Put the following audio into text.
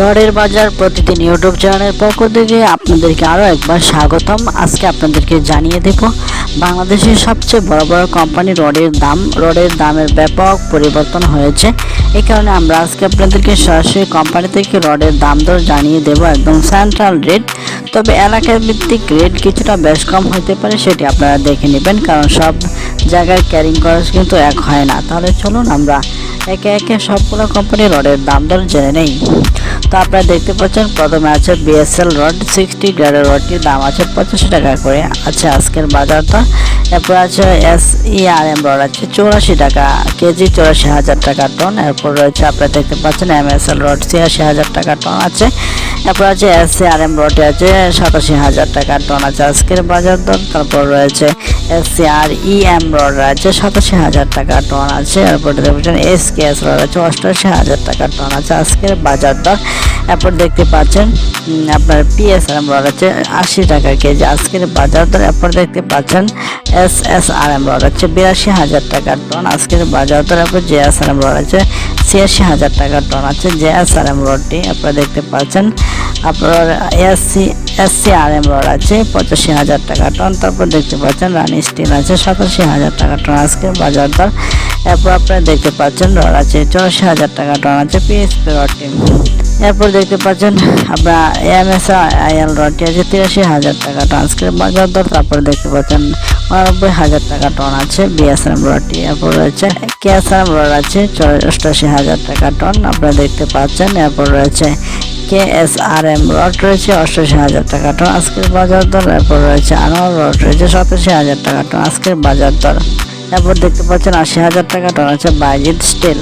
রডের বাজার প্রতিদিন ইউটিউব চ্যানেলের পক্ষ থেকে আপনাদেরকে আরও একবার স্বাগতম। আজকে আপনাদেরকে জানিয়ে দেব, বাংলাদেশের সবচেয়ে বড় বড় কোম্পানি রডের দাম, রডের দামের ব্যাপক পরিবর্তন হয়েছে। এই কারণে আমরা আজকে আপনাদেরকে সরাসরি কোম্পানি থেকে রডের দাম দর জানিয়ে দেব একদম সেন্ট্রাল রেট তবে এলাকার ভিত্তিক রেট কিছুটা বেশ কম হতে পারে সেটি আপনারা দেখে নেবেন, কারণ সব জায়গায় ক্যারিং খরচ কিন্তু এক হয় না। তাহলে চলুন আমরা একে একে সবগুলো কোম্পানির রডের দাম দর জেনে নেই। তো আপনারা দেখতে পাচ্ছেন, প্রথমে আছে বিএসএল রড সিক্সটি গ্রেডের রডটির দাম আছে পঁচাশি টাকা করে। আছে আজকের বাজারটা, এরপর আছে এস ইআরএম রড আছে চৌরাশি টাকা, কেজি চৌরাশি হাজার টাকা টন। এরপর রয়েছে আপনারা দেখতে পাচ্ছেন এমএসএল রড ছিয়াশি হাজার টাকা টন আছে। এরপর আছে এস সি আর এম রডে আছে সাতাশি হাজার টাকা টন আছে আজকের বাজার দর। তারপর রয়েছে এস সিআর ইএম রড আছে সাতাশি হাজার টাকা টন আছে। এরপর দেখতে পাচ্ছেন এস কে এস রড আছে অষ্টআশি হাজার টাকা টন আছে। আজকের বাজার দর, এরপর দেখতে পাচ্ছেন আপনার পিএসআরএম রড আছে আশি টাকা কেজি। আজকের বাজার দর, এরপর দেখতে পাচ্ছেন, S S R M rod আছে বিরাশি হাজার টাকার টন। আজকের বাজার দর, এরপর J S R M rod আছে ছিয়াশি হাজার টাকার টন আছে। জে এস আর এম রডটি আপনারা দেখতে পাচ্ছেন আপনার SC SC R M rod আছে, পঁচাশি হাজার টাকা টন তারপর দেখতে পাচ্ছেন রানি স্টিল আছে, সাতাশি হাজার টাকা টন আজকের বাজার দর। এরপর আপনারা দেখতে পাচ্ছেন রড আছে, চৌরাশি হাজার টাকা টন আছে পিএসপি রডটি এরপর দেখতে পাচ্ছেন আপনার এমএস আইএল রডটি আছে, তিরাশি হাজার টাকা টন আজকের বাজার দর। তারপর দেখতে পাচ্ছেন উনানব্বই হাজার টাকা টন আছে বিএসএম রডটি এরপর রয়েছে কেএসএম রড আছে অষ্টাশি হাজার টাকা টন আপনারা দেখতে পাচ্ছেন, এরপর রয়েছে K S R M rod রয়েছে অষ্টাশি হাজার টাকা টন আজকের বাজার দর, এরপর রয়েছে আনোয়ার রড রয়েছে সাতাশি হাজার টাকা টন আজকের বাজার দর। এরপর দেখতে পাচ্ছেন আশি হাজার টাকা টন আছে বাইজিৎ স্টিল